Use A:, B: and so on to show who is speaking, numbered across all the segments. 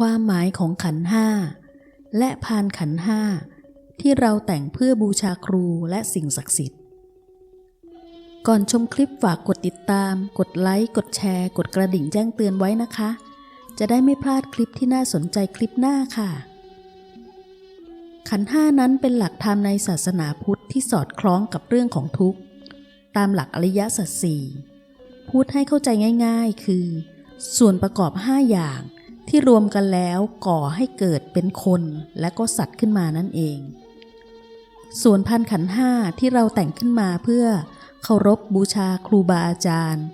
A: ความหมายของขันห้า และพานขันห้า ที่เราแต่งเพื่อบูชาครูและสิ่งศักดิ์สิทธิ์ ก่อนชมคลิปฝากกดติดตาม กดไลค์ กดแชร์ กดกระดิ่งแจ้งเตือนไว้นะคะ จะได้ไม่พลาดคลิปที่น่าสนใจคลิปหน้าค่ะ ขันห้านั้นเป็นหลักธรรมในศาสนาพุทธที่สอดคล้องกับเรื่องของทุกข์ ตามหลักอริยสัจสี่พูดให้เข้าใจง่าย ๆ คือ ส่วนประกอบ 5 อย่าง ที่รวมกันแล้วก่อให้เกิดเป็นคนและก็สัตว์ขึ้นมานั่นเอง ส่วนพันขันห้าที่เราแต่งขึ้นมาเพื่อเคารพบูชาครูบาอาจารย์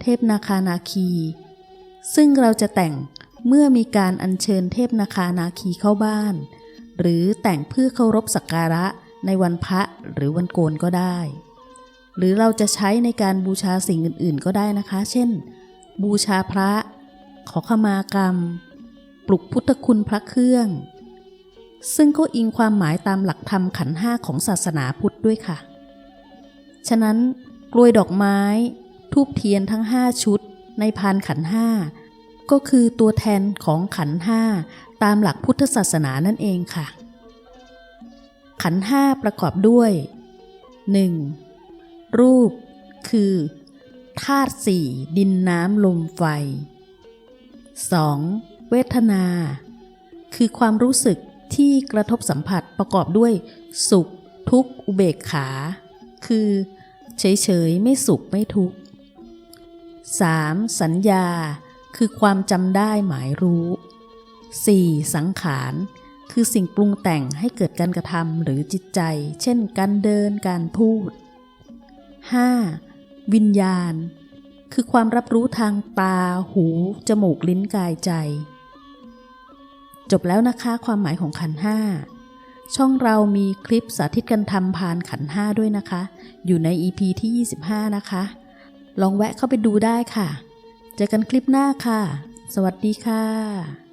A: เทพนาคานาคี ซึ่งเราจะแต่งเมื่อมีการอัญเชิญเทพนาคานาคีเข้าบ้าน หรือแต่งเพื่อเคารพสักการะในวันพระหรือวันโกนก็ได้ หรือเราจะใช้ในการบูชาสิ่งอื่น ๆ ก็ได้นะคะ เช่น บูชาพระ ขอขมากรรม ปลุกพุทธคุณพระเครื่อง ซึ่งก็อิงความหมายตามหลักธรรมขันห้าของศาสนาพุทธด้วยค่ะ ฉะนั้นกลวยดอกไม้ ทูบเทียนทั้ง5ชุด ในพานขันห้าก็คือตัวแทนของขันห้าตามหลักพุทธศาสนานั่นเองค่ะ ขันห้าประกอบด้วย 1. รูป คือธาตุสี่ดินน้ำลมไฟ 2. เวทนา คือความรู้สึกที่กระทบสัมผัสประกอบด้วย สุข ทุกข์ อุเบกขา คือ เฉย ๆ ไม่สุขไม่ทุกข์ 3. สัญญา คือความจำได้หมายรู้ 4. สังขาร คือสิ่งปรุงแต่งให้เกิดการกระทำหรือจิตใจ เช่น การเดิน การพูด 5. วิญญาณ คือความรับรู้ทางตา หู จมูก ลิ้น กาย ใจ จบแล้วนะคะความหมายของขันห้าช่องเรามีคลิปสาธิตการทำพานขันห้าด้วยนะคะ อยู่ใน EP ที่ 25 นะคะ ลองแวะเข้าไปดูได้ค่ะ เจอกันคลิปหน้าค่ะ สวัสดีค่ะ